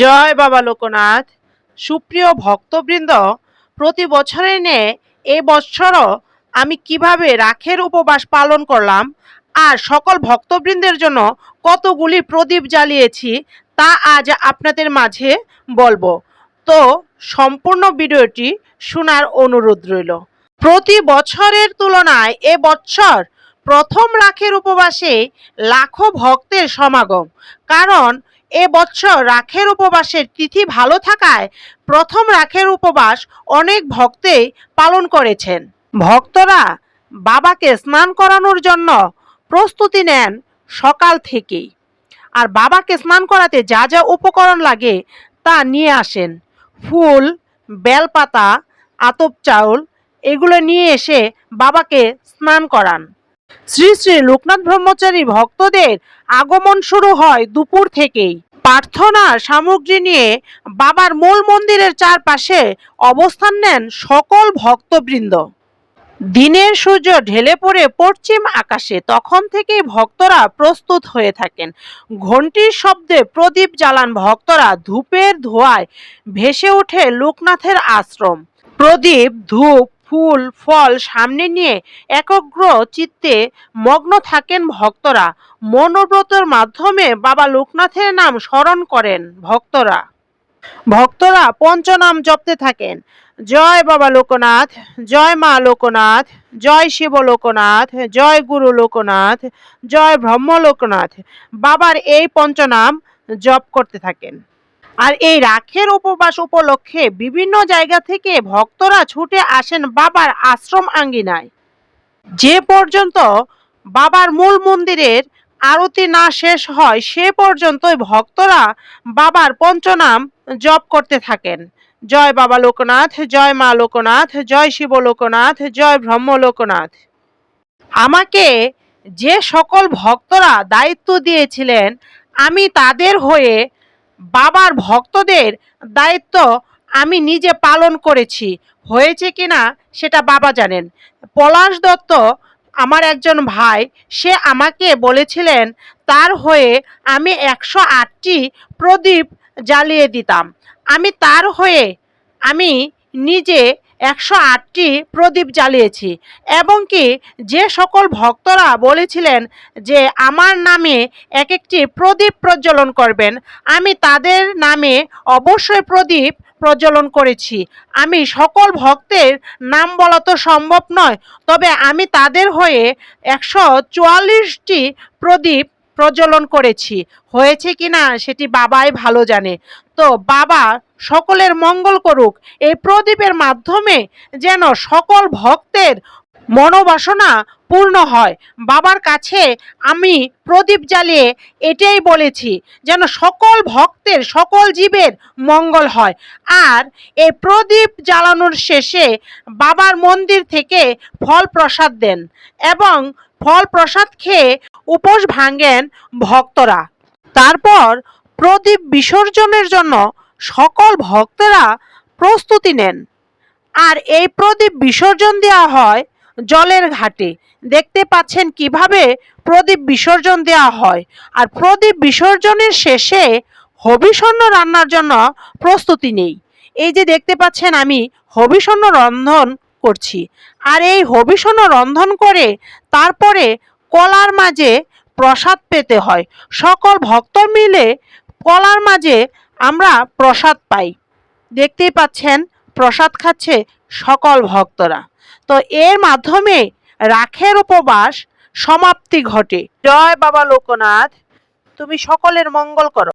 জয় বাবা লোকনাথ। সুপ্রিয় ভক্তবৃন্দ, প্রতি বছরের ন্যায় এ বছরও আমি কীভাবে রাখের উপবাস পালন করলাম আর সকল ভক্তবৃন্দের জন্য কতগুলি প্রদীপ জ্বালিয়েছি তা আজ আপনাদের মাঝে বলব। তো সম্পূর্ণ ভিডিওটি শোনার অনুরোধ রইল। প্রতি বছরের তুলনায় এ বছর প্রথম রাখের উপবাসে লাখো ভক্তের সমাগম, কারণ এ বছর রাখের উপবাসের তিথি ভালো থাকায় প্রথম রাখের উপবাস অনেক ভক্তেই পালন করেছেন। ভক্তরা বাবাকে স্নান করানোর জন্য প্রস্তুতি নেন সকাল থেকেই। আর বাবাকে স্নান করাতে যা যা উপকরণ লাগে তা নিয়ে আসেন। ফুল, বেলপাতা, আতপ চাউল, এগুলো নিয়ে এসে বাবাকে স্নান করান। শ্রী শ্রী লোকনাথ ব্রহ্মচারী ভক্তদের আগমন শুরু হয় দুপুর থেকেই। প্রার্থনার সামগ্রী নিয়ে বাবার মূল মন্দিরের চারপাশে অবস্থান নেন সকল ভক্তবৃন্দ। দিনের সূর্য ঢেলে পড়ে পশ্চিম আকাশে তখন থেকেই ভক্তরা প্রস্তুত হয়ে থাকেন। ঘণ্টির শব্দে প্রদীপ জ্বালান ভক্তরা ধূপের ধোঁয়ায় ভেসে ওঠে লোকনাথের আশ্রম। প্রদীপ, ধূপ ফুল, ফল সামনে নিয়ে একগ্র চিত্তে মগ্ন থাকেন ভক্তরা। মনোব্রতের মাধ্যমে বাবা লোকনাথের নাম স্মরণ করেন ভক্তরা। ভক্তরা পঞ্চনাম জপতে থাকেন। জয় বাবা লোকনাথ, জয় মা লোকনাথ, জয় শিব লোকনাথ, জয় গুরু লোকনাথ, জয় ব্রহ্ম লোকনাথ। বাবার এই পঞ্চনাম জপ করতে থাকেন। আর এই রাখের উপবাস উপলক্ষে বিভিন্ন জায়গা থেকে ভক্তরা ছুটে আসেন বাবার আশ্রম আঙ্গিনায়। যে পর্যন্ত বাবার মূল মন্দিরের আরতি না শেষ হয়, সে পর্যন্তই ভক্তরা বাবার পঞ্চনাম জপ করতে থাকেন। জয় বাবা লোকনাথ, জয় মা লোকনাথ, জয় শিব লোকনাথ, জয় ব্রহ্ম লোকনাথ। আমাকে যে সকল ভক্তরা দায়িত্ব দিয়েছিলেন, আমি তাদের হয়ে বাবার ভক্তদের দায়িত্ব আমি নিজে পালন করেছি। হয়েছে কি না সেটা বাবা জানেন। পলাশ দত্ত আমার একজন ভাই, সে আমাকে বলেছিলেন, তার হয়ে আমি একশো আটটি প্রদীপ জ্বালিয়ে দিতাম। আমি তার হয়ে আমি নিজে একশো আটটি প্রদীপ জ্বালিয়েছি এবং কি যে সকল ভক্তরা বলেছিলেন যে আমার নামে এক একটি প্রদীপ প্রজ্বলন করবেন, আমি তাদের নামে অবশ্যই প্রদীপ প্রজ্বলন করেছি। আমি সকল ভক্তের নাম বলা তো সম্ভব নয়, তবে আমি তাদের হয়ে একশো চুয়াল্লিশটি প্রদীপ প্রজ্বলন করেছি। হয়েছে কিনা সেটি বাবাই ভালো জানে। তো বাবা, সকলের মঙ্গল করুক। এই প্রদীপের মাধ্যমে যেন সকল ভক্তের মনোবাসনা পূর্ণ হয়। বাবার কাছে আমি প্রদীপ জ্বালিয়ে এটাই বলেছি, যেন সকল ভক্তের, সকল জীবের মঙ্গল হয়। আর এই প্রদীপ জ্বালানোর শেষে বাবার মন্দির থেকে ফল প্রসাদ দেন এবং ফল প্রসাদ খেয়ে উপোস ভাঙ্গেন ভক্তরা। তারপর প্রদীপ বিসর্জনের জন্য সকল ভক্তরা প্রস্তুতি নেন। আর এই প্রদীপ বিসর্জন দেওয়া হয় জলের ঘাটে। দেখতে পাচ্ছেন কীভাবে প্রদীপ বিসর্জন দেওয়া হয়। আর প্রদীপ বিসর্জনের শেষে হবিষণ্ণ রান্নার জন্য প্রস্তুতি নেই। এই যে দেখতে পাচ্ছেন আমি হবিষণ্ণ রন্ধন করছি। আর এই হবিষণ্ণ রন্ধন করে তারপরে কলার মাঝে প্রসাদ পেতে হয়। সকল ভক্ত মিলে কলার মাঝে আমরা প্রসাদ পাই। দেখতেই পাচ্ছেন, প্রসাদ খাচ্ছে সকল ভক্তরা। তো এর মাধ্যমে রাখের উপবাস সমাপ্তি ঘটে। জয় বাবা লোকনাথ, তুমি সকলের মঙ্গল করো।